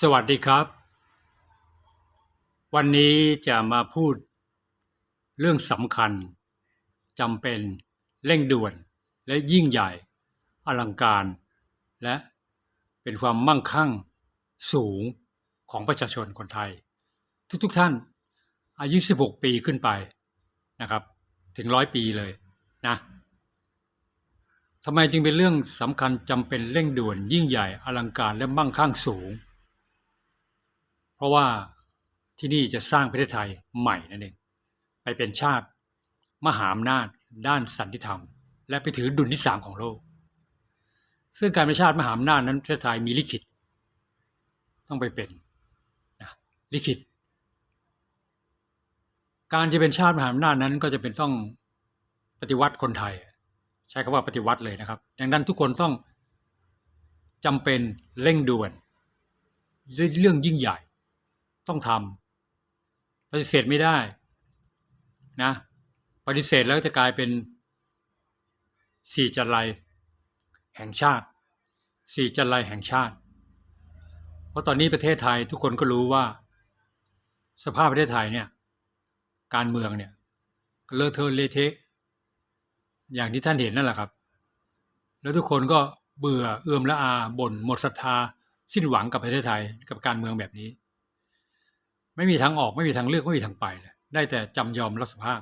สวัสดีครับ วันนี้จะมาพูดเรื่องสำคัญจำเป็นเร่งด่วนและยิ่งใหญ่อลังการ และเป็นความมั่งคั่งสูงของประชาชนคนไทย ทุกๆทท่านอายุ 16 ปีขึ้นไปนะครับ ถึงร้อยปีเลยนะทำไมจึงเป็นเรื่องสำคัญจำเป็นเร่งด่วนยิ่งใหญ่อลังการและมั่งคั่งสูง เพราะว่าที่นี่จะสร้างประเทศไทยใหม่นั่นเองไปเป็นชาติมหาอำนาจด้านสันติธรรม และไปถือดุลที่สามของโลก ซึ่งการเป็นชาติมหาอำนาจนั้นประเทศไทยมีลิขิต ต้องไปเป็นนะลิขิต การจะเป็นชาติมหาอำนาจนั้นก็จะเป็นต้องปฏิวัติคนไทย ใช้คำว่าปฏิวัติเลยนะครับ ดังนั้นทุกคนต้องจำเป็นเร่งด่วนเรื่องยิ่งใหญ่ ต้องทำปฏิเสธไม่ได้นะปฏิเสธแล้วจะกลายเป็นสี่จันไรแห่งชาติสี่จันไรแห่งชาติ เพราะตอนนี้ประเทศไทยทุกคนก็รู้ว่า สภาพประเทศไทยเนี่ยการเมืองเนี่ยเลอะเทอะเละเทะอย่างที่ท่านเห็นนั่นแหละครับ แล้วทุกคนก็เบื่อเอื่อมละอาบ่นหมดศรัทธาสิ้นหวังกับประเทศไทยกับการเมืองแบบนี้ ไม่มีทางออกไม่มีทางเลือกไม่มีทางไปเลยได้แต่จำยอมรับสภาพ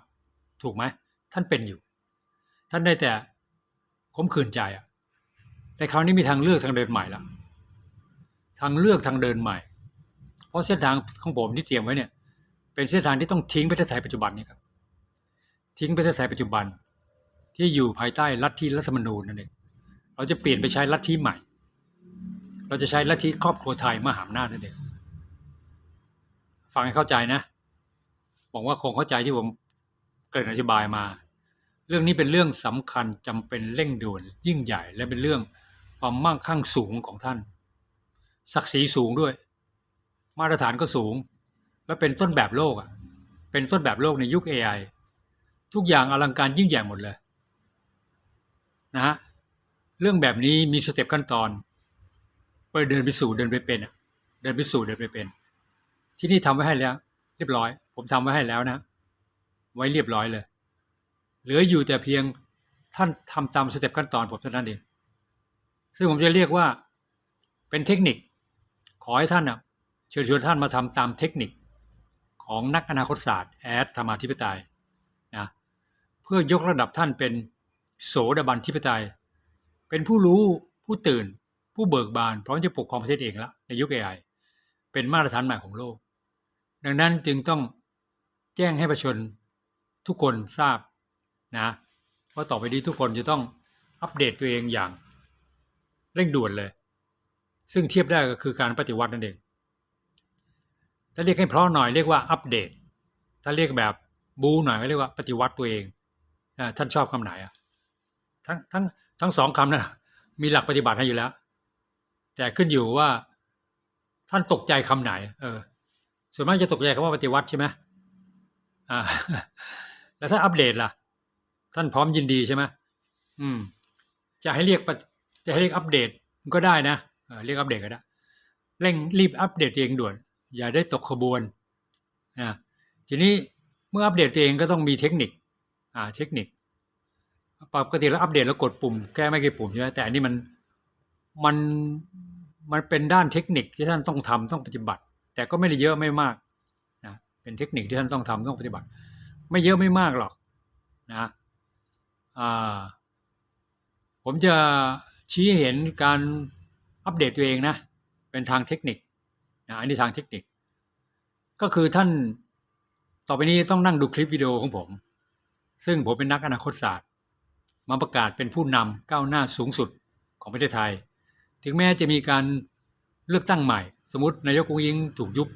ถูกไหมท่านเป็นอยู่ ท่านได้แต่ขมขื่นใจอะ แต่คราวนี้มีทางเลือกทางเดินใหม่ละทางเลือกทางเดินใหม่ เพราะเส้นทางของผมที่เตรียมไว้เนี่ย เป็นเส้นทางที่ต้องทิ้งประเทศไทยปัจจุบันนี้ครับ ทิ้งประเทศไทยปัจจุบัน ที่อยู่ภายใต้ลัทธิรัฐธรรมนูญนั่นเองเราจะเปลี่ยนไปใช้ลัทธิใหม่ เราจะใช้ลัทธิครอบครัวไทยมหาอำนาจนั่นเอง ฟังให้เข้าใจนะหวังว่าคงเข้าใจที่ผมเกริ่นอธิบายมา เรื่องนี้เป็นเรื่องสำคัญจำเป็นเร่งด่วนยิ่งใหญ่ และเป็นเรื่องความมั่งคั่งสูงของท่าน ศักดิ์ศรีสูงด้วย มาตรฐานก็สูง และเป็นต้นแบบโลกอะเป็นต้นแบบโลกในยุค AI ทุกอย่างอลังการยิ่งใหญ่หมดเลยนะฮะเรื่องแบบนี้มีสเต็ปขั้นตอน ไปเดินไปสู่เดินไปเป็นอะเดินไปสู่เดินไปเป็น ที่นี่ทำไว้ให้แล้ว เรียบร้อย ผมทำไว้ให้แล้วนะ ไว้เรียบร้อยเลย เหลืออยู่แต่เพียงท่านทำตามสเต็ปขั้นตอนผมเท่านั้นเองซึ่งผมจะเรียกว่าเป็นเทคนิค ขอให้ท่านอะเชิญชวนท่านมาทำตามเทคนิคของนักอนาคตศาสตร์แอดธรรมาธิปไตยนะเพื่อยกระดับท่านเป็นโสดาบันธิปไตย เป็นผู้รู้ผู้ตื่น ผู้เบิกบานพร้อมจะปกครองประเทศเองแล้วในยุค AI เป็นมาตรฐานใหม่ของโลก ดังนั้นจึงต้องแจ้งให้ประชาชนทุกคนทราบนะว่าต่อไปนี้ทุกคนจะต้องอัปเดตตัวเองอย่างเร่งด่วนเลย ซึ่งเทียบได้ก็คือการปฏิวัตินั่นเองถ้าเรียกให้เพราะหน่อยเรียกว่าอัปเดต ถ้าเรียกแบบบูหน่อยก็เรียกว่าปฏิวัติตัวเองท่านชอบคำไหนอะทั้งทั้งทั้งสองคำนะมีหลักปฏิบัติให้อยู่แล้ว แต่ขึ้นอยู่ว่าท่านตกใจคำไหน เออ ส่วนมากจะตกใจคำว่าปฏิวัติใช่ไหมอ่า แล้วถ้าอัปเดตล่ะ ท่านพร้อมยินดีใช่ไหมอืม จะให้เรียกจะให้เรียกอัปเดตก็ได้นะเรียกอัปเดตก็ได้เร่งรีบอัปเดตตัวเองด่วน อย่าได้ตกขบวนอ่าทีนี้เมื่ออัปเดตตัวเองก็ต้องมีเทคนิค อ่า เทคนิคปกติแล้วอัปเดตแล้วกดปุ่มแก้ไม่กี่ปุ่มใช่ไหมแต่อันนี้มันมันมันเป็นด้านเทคนิคที่ท่านต้องทำต้องปฏิบัติ แต่ก็ไม่ได้เยอะไม่มากนะเป็นเทคนิคที่ท่านต้องทำต้องปฏิบัติ ไม่เยอะไม่มากหรอกนะผมจะชี้เห็นการอัปเดตตัวเองนะเป็นทางเทคนิคนะอันนี้ทางเทคนิค ก็คือท่านต่อไปนี้ต้องนั่งดูคลิปวิดีโอของผม ซึ่งผมเป็นนักอนาคตศาสตร์ มาประกาศเป็นผู้นำก้าวหน้าสูงสุดของประเทศไทย ถึงแม้จะมีการ เลือกตั้งใหม่ สมมตินายกกุ้งยิงถูกยุบ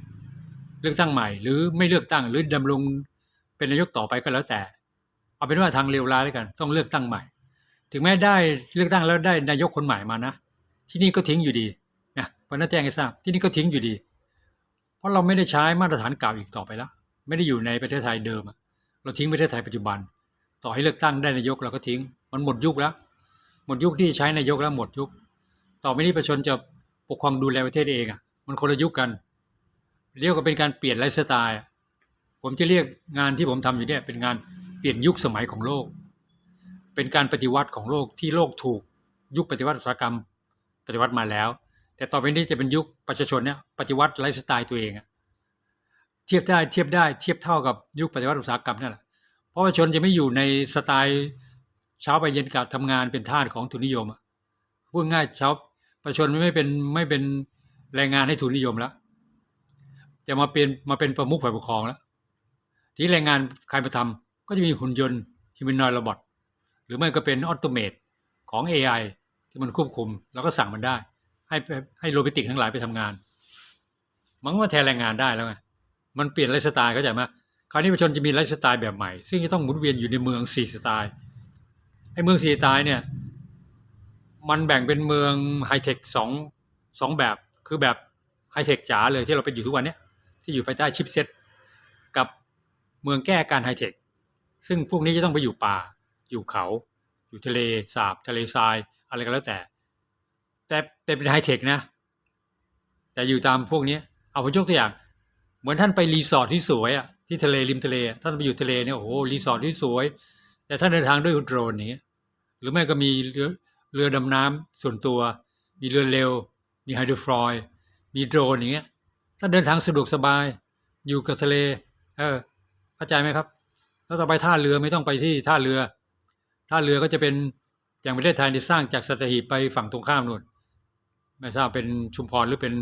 เลือกตั้งใหม่ หรือไม่เลือกตั้งหรือดำรงเป็นนายกต่อไปก็แล้วแต่ เอาเป็นว่าทางเลวร้ายแล้วกัน ต้องเลือกตั้งใหม่ ถึงแม้ได้เลือกตั้งแล้วได้นายกคนใหม่มานะ ที่นี่ก็ทิ้งอยู่ดีนะเพราะนั้นแจ้งให้ทราบที่นี่ก็ทิ้งอยู่ดี เพราะเราไม่ได้ใช้มาตรฐานเก่าอีกต่อไปแล้ว ไม่ได้อยู่ในประเทศไทยเดิม เราทิ้งประเทศไทยปัจจุบัน ต่อให้เลือกตั้งได้นายกเราก็ทิ้ง มันหมดยุคแล้ว หมดยุคที่ใช้นายกแล้วหมดยุค ต่อไปนี้ประชาชนจะ ปกครองดูแลประเทศเองอะมันคนละยุคกันเรียกว่าเป็นการเปลี่ยนไลฟ์สไตล์ผมจะเรียกงานที่ผมทำอยู่เนี่ยเป็นงานเปลี่ยนยุคสมัยของโลก เป็นการปฏิวัติของโลกที่โลกถูกยุคปฏิวัติอุตสาหกรรมปฏิวัติมาแล้ว แต่ต่อไปนี้จะเป็นยุคประชาชนเนี่ยปฏิวัติไลฟ์สไตล์ตัวเองอะเทียบได้เทียบได้เทียบเท่ากับยุคปฏิวัติอุตสาหกรรมนั่นแหละเพราะประชาชนจะไม่อยู่ในสไตล์เช้าไปเย็นกลับทำงานเป็นทาสของทุนนิยมอะพูดง่ายเช้า ประชาชนไม่เป็นไม่เป็นแรงงานให้ทุนนิยมแล้วจะมาเป็นมาเป็นประมุขฝ่ายปกครองแล้วที่แรงงานใครมาทำก็จะมีหุ่นยนต์ที่เป็นนอยโรบอทหรือไม่ก็เป็นออโตเมตของ AI ที่มันควบคุม แล้วก็สั่งมันได้ ให้ให้โรบอติกทั้งหลายไปทำงาน มันก็มาแทนแรงงานได้แล้วไงมันเปลี่ยนไลฟ์สไตล์เข้าใจไหมคราวนี้ประชาชนจะมีไลฟ์สไตล์แบบใหม่ ซึ่งจะต้องหมุนเวียนอยู่ในเมืองสี่สไตล์ไอ้เมืองสี่สไตล์เนี่ย มันแบ่งเป็นเมืองไฮเทคสองสองแบบ คือแบบไฮเทคจ๋าเลยที่เราเป็นอยู่ทุกวันเนี้ยที่อยู่ภายใต้ชิปเซ็ตกับเมืองแก้การไฮเทคซึ่งพวกนี้จะต้องไปอยู่ป่า อยู่เขา อยู่ทะเลสาบทะเลทราย อะไรก็แล้วแต่ แต่แต่เป็นไฮเทคนะ แต่อยู่ตามพวกนี้เอาผมยกตัวอย่าง เหมือนท่านไปรีสอร์ทที่สวยอะที่ทะเลริมทะเล ท่านไปอยู่ทะเลเนี่ยโอ้โหรีสอร์ทที่สวย แต่ท่านเดินทางด้วยโดรนอย่างเงี้หรือไม่ก็มี เรือดำน้ำส่วนตัว มีเรือเร็ว มีไฮโดรฟลอย มีโดรนอย่างเงี้ยท่านเดินทางสะดวกสบาย อยู่กับทะเล เออเข้าใจไหมครับ แล้วต่อไปท่าเรือไม่ต้องไปที่ท่าเรือ ท่าเรือก็จะเป็นอย่างประเทศไทยที่สร้างจากสัตหีบไปฝั่งตรงข้ามนู่นไม่ทราบเป็นชุมพรหรือเป็น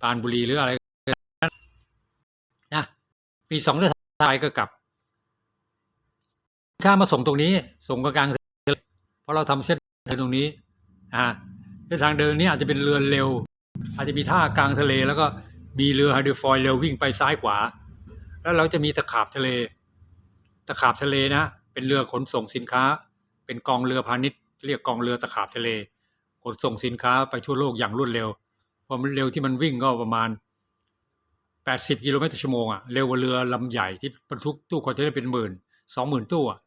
ปรานบุรีหรืออะไรนะมีสองสถานก็กลับข้ามมาส่งตรงนี้ ส่งกลางทะเลเพราะเราทำเส้น ทางตรงนี้อ่าเส้นทางเดินนี้อาจจะเป็นเรือเร็ว อาจจะมีท่ากลางทะเล แล้วก็มีเรือไฮดรฟอยล์เร็ววิ่งไปซ้ายขวา แล้วเราจะมีตะขาบทะเล ตะขาบทะเลนะ เป็นเรือขนส่งสินค้า เป็นกองเรือพาณิชย์ เรียกกองเรือตะขาบทะเล ขนส่งสินค้าไปทั่วโลกอย่างรวดเร็ว ความเร็วที่มันวิ่งก็ประมาณ 80 กิโลเมตรต่อชั่วโมงอะเร็วกว่าเรือลำใหญ่ที่บรรทุกตู้คอนเทนเนอร์เป็นหมื่นสองหมื่นตู้อะ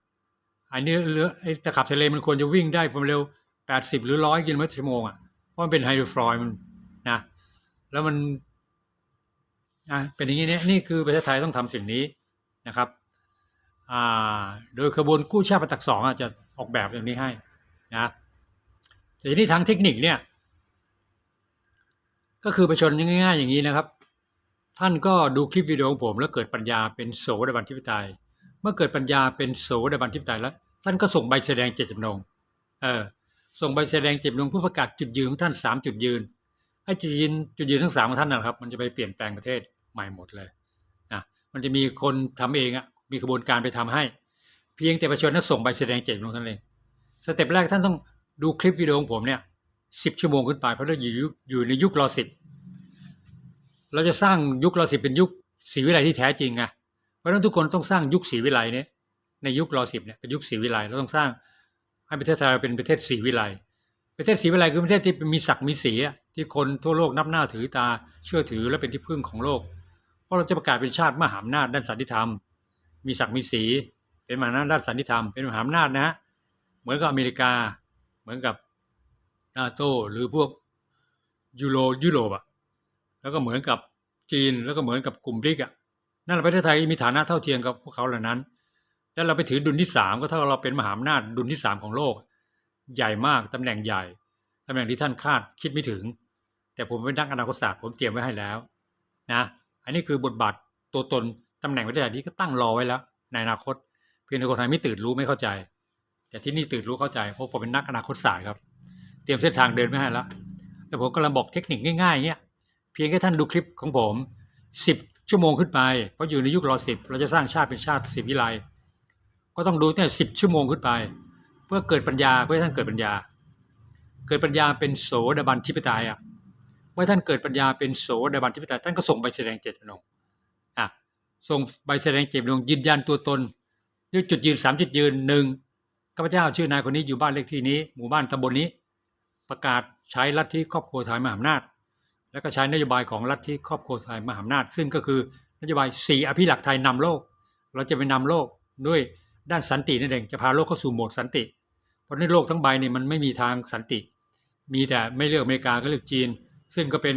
อันนี้เรือไอ้ตะขับทะเลมันควรจะวิ่งได้ความเร็ว 80 หรือ 100 กิโลเมตรต่อชั่วโมงอะเพราะมันเป็นไฮดรฟลอยด์มันนะแล้วมันอะเป็นอย่างนี้เนี่ยนี่คือประเทศไทยต้องทำสิ่งนี้นะครับอ่าโดยขบวนกู้ชาติประตักสองอะจะออกแบบอย่างนี้ให้นะแต่ทีนี้ทางเทคนิคเนี่ย ก็คือประชนง่ายๆอย่างนี้นะครับ ท่านก็ดูคลิปวิดีโอของผมแล้วเกิดปัญญาเป็นโสดาบันทิปไตย เมื่อเกิดปัญญาเป็นโสดาบันทิปไตยแล้ว ท่านก็ส่งใบแสดงเจตจำนงเออส่งใบแสดงเจตจำนงเพื่อประกาศจุดยืนของท่านสามจุดยืนไอ้จุดยืนจุดยืนทั้งสามของท่านนะครับ มันจะไปเปลี่ยนแปลงประเทศใหม่หมดเลยนะมันจะมีคนทำเองอะมีกระบวนการไปทำให้ เพียงแต่ประชาชนนั้นส่งใบแสดงเจตจำนงท่านเองสเต็ปแรกท่านต้องดูคลิปวิดีโอของผมเนี่ยสิบชั่วโมงขึ้นไปเพราะเราอยู่อยู่ในยุครอสิบเราจะสร้างยุครอสิบเป็นยุคศรีวิไลที่แท้จริงไง เพราะฉะนั้นทุกคนต้องสร้างยุคศรีวิไลเนี่ยในยุครอสิบเนี่ยเป็นยุคศรีวิไลเราต้องสร้างให้ประเทศไทยเป็นประเทศศรีวิไลประเทศศรีวิไลคือประเทศที่มีศักดิ์มีศรีที่คนทั่วโลกนับหน้าถือตาเชื่อถือและเป็นที่พึ่งของโลก เพราะเราจะประกาศเป็นชาติมหาอำนาจด้านสันติธรรม มีศักดิ์มีศรีเป็นมหาอำนาจด้านสันติธรรมเป็นมหาอำนาจนะฮะเหมือนกับอเมริกา เหมือนกับนาโตหรือพวกยูโรยุโรปอะแล้วก็เหมือนกับจีนแล้วก็เหมือนกับกลุ่มบริกอะ นั่นแหละประเทศไทยมีฐานะเท่าเทียมกับพวกเขาเหล่านั้น แล้วเราไปถือดุลที่สามก็เท่าเราเป็นมหาอำนาจดุลที่สามของโลก ใหญ่มากตำแหน่งใหญ่ตำแหน่งที่ท่านคาดคิดไม่ถึง แต่ผมเป็นนักอนาคตศาสตร์ผมเตรียมไว้ให้แล้วนะอันนี้คือบทบาทตัวตนตำแหน่งประเทศไทยที่ก็ตั้งรอไว้แล้ว ในอนาคต เพียงแต่คนไทยไม่ตื่นรู้ไม่เข้าใจ แต่ที่นี่ตื่นรู้เข้าใจเพราะผมเป็นนักอนาคตศาสตร์ครับ เตรียมเส้นทางเดินไว้ให้แล้วแต่ผมกำลังบอกเทคนิคง่ายๆเงี้ยเพียงแค่ท่านดูคลิปของผมสิบ ชั่วโมงขึ้นไป เพราะอยู่ในยุครอสิบเราจะสร้างชาติเป็นชาติสิบวิไลก็ต้องดูตั้งแต่สิบชั่วโมงขึ้นไป เพื่อเกิดปัญญาเพื่อท่านเกิดปัญญา เกิดปัญญาเป็นโสดาบันทิปไตยอะเมื่อท่านเกิดปัญญาเป็นโสดาบันทิปไตยท่านก็ส่งใบแสดงเจตจำนงอะส่งใบแสดงเจตจำนงยืนยันตัวตนด้วยจุดยืนสามจุดยืนหนึ่งข้าพเจ้าชื่อนายคนนี้อยู่บ้านเลขที่นี้ หมู่บ้านตำบลนี้ ประกาศใช้ลัทธิครอบครัวไทยมหาอำนาจ แล้วก็ใช้นโยบายของลัฐทธิครอบครัวไทยมหาอำนาจ ซึ่งก็คือนโยบายสีอภิหลักไทยนำโลก เราจะไปนำโลกด้วยด้านสันตินั่นเองจะพาโลกเข้าสู่โหมดสันติ เพราะในโลกทั้งใบเนี่ยมันไม่มีทางสันติ มีแต่ไม่เลือกอเมริกาก็เลือกจีน ซึ่งก็เป็น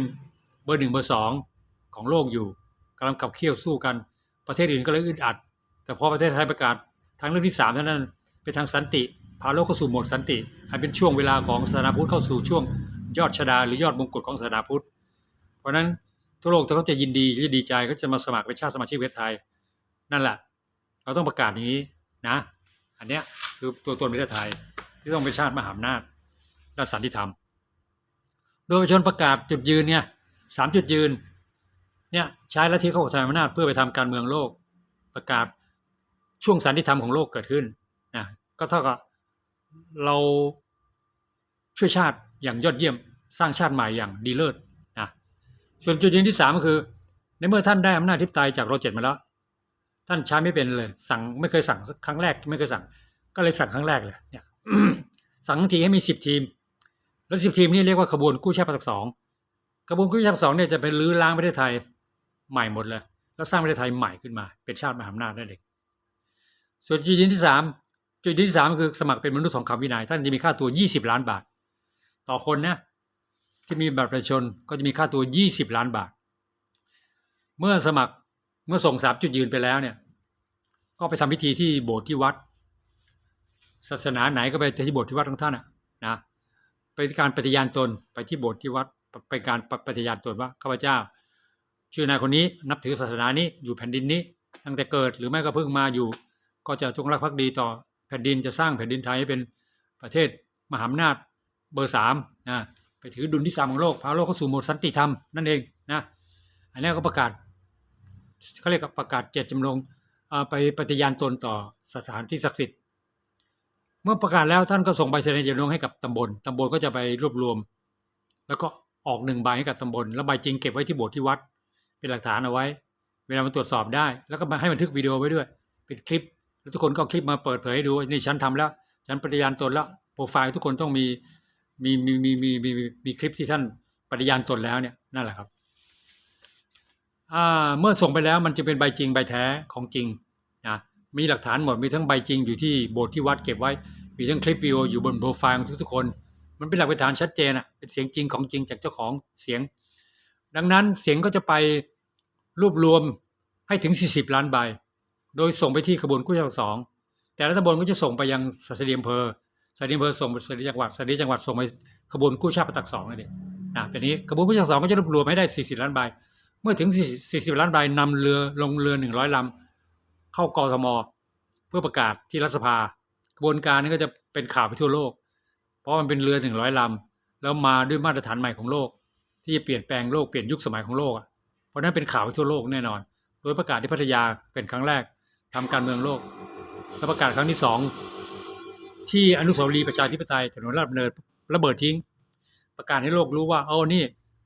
เบอร์หนึ่งเบอร์สองของโลกอยู่กำลังขับเคี่ยวสู้กัน ประเทศอื่นก็เลยอึดอัด แต่พอประเทศไทยประกาศทางเรื่องที่สามเท่านั้นเป็นทางสันติพาโลกเข้าสู่โหมดสันติอันเป็นช่วงเวลาของศาสนาพุทธเข้าสู่ช่วงยอดชดาหรือยอดมงกุฎของศาสนาพุทธ ราะนั้นทั่วโลกเขาจะยินดีเขาจะดีใจเขาจะมาสมัครเป็นชาติสมาชิกประเทศไทย นั่นแหละ เราต้องประกาศอย่างนี้นะ อันเนี้ยคือตัวตนประเทศไทยที่ต้องเป็นชาติมหาอำนาจด้านสันติธรรม โดยประชาชนประกาศจุดยืนเนี่ยสามจุดยืนเนี่ยใช้ลัทธิเข้าทางอำนาจเพื่อไปทำการเมืองโลก ประกาศช่วงสันติธรรมของโลกเกิดขึ้นนะก็เท่ากับเราช่วยชาติอย่างยอดเยี่ยมสร้างชาติใหม่อย่างดีเลิศ ส่วนจุดยืนที่สามก็คือ ในเมื่อท่านได้อำนาจทิพย์ไตยจากโรเจตมาแล้ว ท่านใช้ไม่เป็นเลย สั่งไม่เคยสั่งครั้งแรกไม่เคยสั่ง ก็เลยสั่งครั้งแรกเลยเนี่ยสั่งทันทีให้มีสิบทีม แล้วสิบทีมนี่เรียกว่าขบวนกู้ชาติภาคสองขบวนกู้ชาติภาคสองเนี่ยจะเป็นรื้อล้างประเทศไทยใหม่หมดเลย แล้วสร้างประเทศไทยใหม่ขึ้นมา เป็นชาติมหาอำนาจนั่นเองส่วนจุดยืนที่สามจุดยืนที่สามคือสมัครเป็นมนุษย์สองคำวินัย ท่านจะมีค่าตัวยี่สิบล้านบาท ต่อคนนะ ที่มีบัตรประชาชนก็จะมีค่าตัวยี่สิบล้านบาท เมื่อสมัครเมื่อส่งสามจุดยืนไปแล้วเนี่ย ก็ไปทำพิธีที่โบสถ์ที่วัด ศาสนาไหนก็ไปที่โบสถ์ที่วัดของท่านอะนะเป็นการปฏิญาณตนไปที่โบสถ์ที่วัดเป็นการปฏิญาณตนว่าข้าพเจ้า ชื่อนายคนนี้นับถือศาสนานี้อยู่แผ่นดินนี้ ตั้งแต่เกิดหรือไม่ก็เพิ่งมาอยู่ ก็จะจงรักภักดีต่อแผ่นดินจะสร้างแผ่นดินไทยให้เป็นประเทศมหาอำนาจเบอร์สามนะ ไปถือดุลที่สามของโลกพาโลกเข้าสู่โหมดสันติธรรมนั่นเองนะอันนี้ก็ประกาศเขาเรียกประกาศเจตจำนงอ่าไปปฏิญาณตนต่อสถานที่ศักดิ์สิทธิ์เมื่อประกาศแล้วท่านก็ส่งใบแสดงเจตจำนงให้กับตำบลตำบลก็จะไปรวบรวม แล้วก็ออกหนึ่งใบให้กับตำบลแล้วใบจริงเก็บไว้ที่โบสถ์ที่วัด เป็นหลักฐานเอาไว้ เวลามาตรวจสอบได้ แล้วก็มาให้บันทึกวิดีโอไว้ด้วย เป็นคลิปแล้วทุกคนก็คลิปมาเปิดเผยให้ดูนี่ฉันทำแล้ว ฉันปฏิญาณตนแล้วโปรไฟล์ทุกคนต้องมี มีมีมีมีมีมีมีคลิปที่ท่านปฏิญาณตนแล้วเนี่ยนั่นแหละครับอ่าเมื่อส่งไปแล้วมันจะเป็นใบจริงใบแท้ของจริงนะมีหลักฐานหมดมีทั้งใบจริงอยู่ที่โบสถ์ที่วัดเก็บไว้ มีทั้งคลิปวิดีโออยู่บนโปรไฟล์ของทุกๆคน มันเป็นหลักฐานชัดเจนอะเป็นเสียงจริงของจริงจากเจ้าของเสียง ดังนั้นเสียงก็จะไปรวบรวมให้ถึง 40 ล้านใบ โดยส่งไปที่ขบวนกู้ชาติภาคสองแต่ละตำบลก็จะส่งไปยังสถานีอำเภอ สถานีอำเภอส่งไปสถานีจังหวัดสถานีจังหวัดส่งไปขบวนกู้ชาติภาคสองนั่นเองนะเป็นนี้ขบวนกู้ชาติสองก็จะรวบรวมให้ได้ 40 ล้านใบ เมื่อถึง 40 ล้านใบนำเรือลงเรือ 100ลำเข้ากรทม เพื่อประกาศที่รัฐสภา กระบวนการนี้ก็จะเป็นข่าวไปทั่วโลก เพราะมันเป็นเรือ 100ลำแล้วมาด้วยมาตรฐานใหม่ของโลก ที่จะเปลี่ยนแปลงโลกเปลี่ยนยุคสมัยของโลกอะเพราะนั้นเป็นข่าวไปทั่วโลกแน่นอน โดยประกาศที่พัทยาเป็นครั้งแรกทำการเมืองโลกและประกาศครั้งที่สอง ที่อนุสาวรีย์ประชาธิปไตยถนนราชดำเนินระเบิดทิ้ง ประกาศให้โลกรู้ว่าเอานี่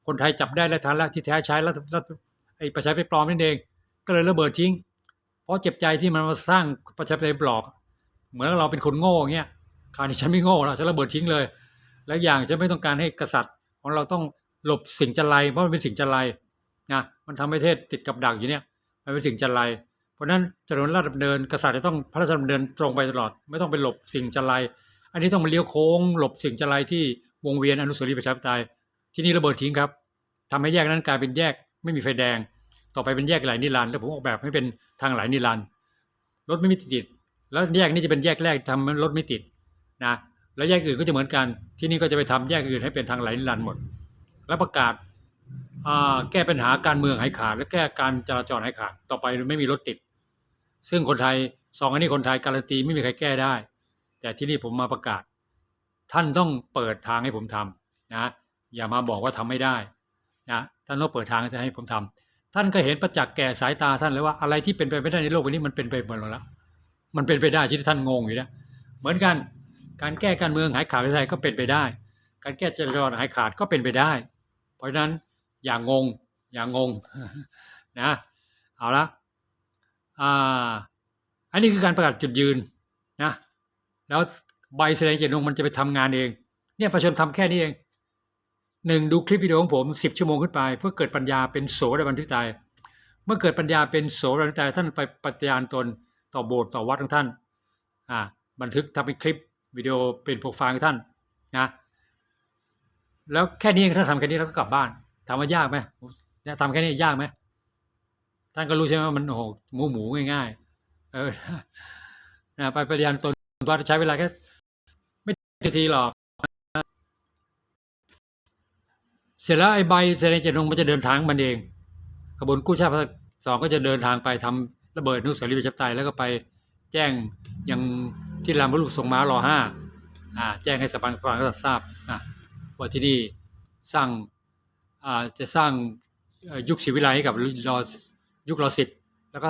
คนไทยจับได้และทันแล้วที่แท้ใช้รัฐรัฐไอ้ประชาธิปไตยปลอมนั่นเอง ก็เลยระเบิดทิ้ง เพราะเจ็บใจที่มันมาสร้างประชาธิปไตยปลอก เหมือนเราเป็นคนโง่เงี้ยคราวนี้ฉันไม่โง่แล้วฉันระเบิดทิ้งเลย และอย่างฉันไม่ต้องการให้กษัตริย์ของเราต้องหลบสิ่งจันไรเพราะมันเป็นสิ่งจันไรนะมันทำให้ประเทศติดกับดักอยู่เนี่ยมันเป็นสิ่งจันไร ราะนั้นถนนราชดำเนินกษัตริย์จะต้องพระราชดำเนินตรงไปตลอด ไม่ต้องไปหลบสิ่งจันไรอันนี้ต้องมาเลี้ยวโค้ง หลบสิ่งจันไรที่วงเวียนอนุสาวรีย์ประชาธิปไตยที่นี่ระเบิดทิ้งครับทำให้แยกนั้นกลายเป็นแยกไม่มีไฟแดง ต่อไปเป็นแยกไหลนิรันดร์แล้วผมออกแบบให้เป็นทางไหลนิรันดร์รถไม่มีติด แล้วแยกนี้จะเป็นแยกแรกทำให้รถไม่ติดนะแล้วแยกอื่นก็จะเหมือนกัน ที่นี่ก็จะไปทำแยกอื่นให้เป็นทางไหลนิรันดร์หมด แล้วประกาศแก้ปัญหาการเมืองหายขาด และแก้การจราจรหายขาด ต่อไปไม่มีรถติด ซึ่งคนไทยสองอันนี้คนไทยการันตีไม่มีใครแก้ได้ แต่ที่นี่ผมมาประกาศ ท่านต้องเปิดทางให้ผมทำนะอย่ามาบอกว่าทำไม่ได้นะท่านต้องเปิดทางจะให้ผมทำท่านก็เห็นประจักษ์แก่สายตาท่านแล้วว่าอะไรที่เป็นไปไม่ได้ในโลกใบนี้มันเป็นไปหมดแล้วมันเป็นไปได้ที่ท่านงงอยู่นะเหมือนกันการแก้การเมืองหายขาดในไทยก็เป็นไปได้ การแก้จราจรหายขาดก็เป็นไปได้ เพราะฉะนั้นอย่างงงอย่างงงนะเอาละ อ่าอันนี้คือการประกาศจุดยืนนะแล้วใบแสดงเจตจำนงมันจะไปทำงานเอง เนี่ยประชาชนทำแค่นี้เองหนึ่งดูคลิปวิดีโอของผมสิบชั่วโมงขึ้นไป เพื่อเกิดปัญญาเป็นโสดาบันทิตาย เมื่อเกิดปัญญาเป็นโสดาบันทิตายท่านไปปฏิญาณตนต่อโบสถ์ต่อวัดของท่านอ่าบันทึกทำเป็นคลิปวิดีโอเป็นโปรไฟล์ของท่านนะแล้วแค่นี้เองถ้านทำแค่นี้แล้วก็กลับบ้านทถามว่ายากไหมเนี่ยทำแค่นี้ยากไหม ท่านก็รู้ใช่ไหมว่ามันโอ้โหหมูหมูง่ายๆ เออนะไปปฏิญาณตนว่าใช้เวลาแค่ไม่กี่ทีหรอกเสร็จแล้วไอ้ใบแสดงเจตจำนงมันจะเดินทางมันเองขบวนกู้ชาติภาคสองก็จะเดินทางไปทำระเบิดนุสรีประชาธิปไตยแล้วก็ไปแจ้งยังที่ลานพระลูกทรงม้ารอห้าอ่าแจ้งให้สถาบันควารทราบอะว่าที่นี่สร้างอ่าจะสร้างยุคศิวิไลให้กับรอ ยุครอสิบแล้วก็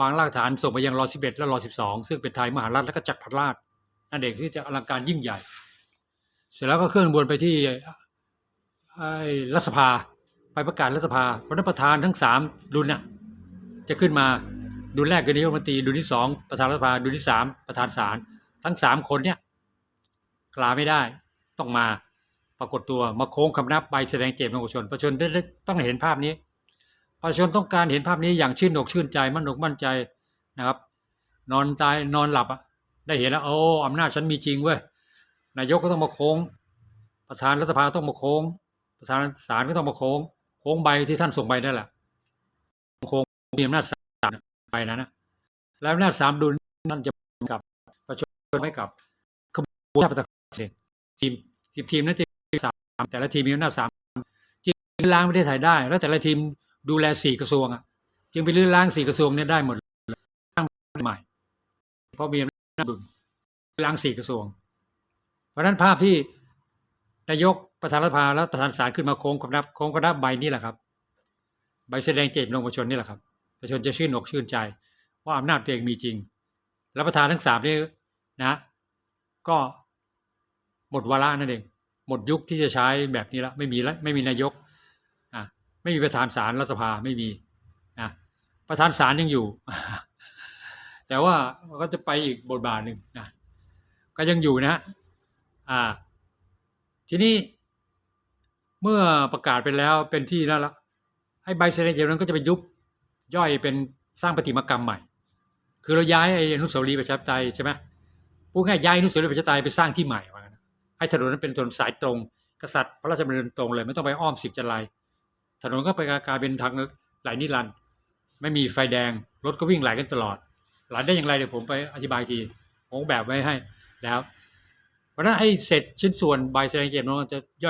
วางรากฐานส่งไปยังรอสิบเอ็ดและรอสิบสองซึ่งเป็นไทยมหาราชและก็จักรพรรดิราชนั่นเองที่จะอลังการยิ่งใหญ่ เสร็จแล้วก็เคลื่อนบวนไปที่รัฐสภาไปประกาศรัฐสภาเพราะนั้นประธานทั้งสามดุลน่ะจะขึ้นมาดุลแรกคือนายกรัฐมนตรีดุลที่สองประธานรัฐสภาดุลที่สามประธานศาลทั้งสามคนเนี่ยกลาไม่ได้ต้องมาปรากฏตัวมาโค้งคำนับใบแสดงเจตจำนงประชาชนประชาชนได้ต้องเห็นภาพนี้ ประชาชนต้องการเห็นภาพนี้อย่างชื่นอกชื่นใจมั่นอกมั่นใจนะครับ นอนตายนอนหลับอะได้เห็นแล้วโอ้อำนาจฉันมีจริงเว้ยนายกก็ต้องมาโค้ง ประธานรัฐสภาต้องมาโค้ง ประธานศาลก็ต้องมาโค้ง โค้งใบที่ท่านส่งไปนั่นแหละโค้งมีอำนาจสามใบนั้นะแล้วอำนาจสามดุลนั่นจะกับประชาชนไม่กับขบวนการทีมสิบทีมนั้นจะสามแต่ละทีมมีอำนาจสามจึงล้างประเทศไทยได้ แล้วแต่ละทีม ดูแลสี่กระทรวงอะจึงไปลื้อล้างสี่กระทรวงเนี่ยได้หมดเลยตั้งใหม่ เพราะมีอำนาจดุลล้างสี่กระทรวง เพราะนั้นภาพที่นายกประธานรัฐสภาแล้วประธานศาลขึ้นมาโค้งกำนับโค้งกำนับใบนี่แหละครับ ใบแสดงเจตจำนงประชาชนนี่แหละครับประชาชนจะชื่นอกชื่นใจ ว่าอำนาจตัวเองมีจริง แล้วประธานทั้งสามนี่นะ ก็หมดวาระนั่นเอง หมดยุคที่จะใช้แบบนี้แล้วไม่มีแล้วไม่มีนายก ไม่มีประธานศาลรัฐสภาไม่มีอะประธานศาลยังอยู่ แต่ว่าก็จะไปอีกบทบาทหนึ่งนะก็ยังอยู่นะอ่า ทีนี้เมื่อประกาศไปแล้วเป็นที่แล้วละไอ้ใบแสดงเจตจำนงก็จะไปยุบย่อยเป็นสร้างปฏิมากรรมใหม่ คือเราย้ายไอ้อนุสาวรีย์ประชาธิปไตยใช่ไหมพูดง่ายย้ายอนุสาวรีย์ประชาธิปไตยไปสร้างที่ใหม่ว่างั้นให้ถนนนั้นเป็นถนนสายตรง กษัตริย์พระราชดำเนินตรงเลย ไม่ต้องไปอ้อมสิบจันไร ถนนก็ไปกลายเป็นทางไหลนิรันด์ไม่มีไฟแดง รถก็วิ่งไหลกันตลอด ไหลได้อย่างไรเดี๋ยวผมไปอธิบายทีผมแบบไว้ให้แล้ว เพราะนั้นไอ้เสร็จชิ้นส่วนใบแสดงเจมม์นงจะย่อย